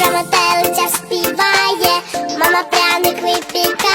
Сестра мотелиця співає, мама пряник випікає.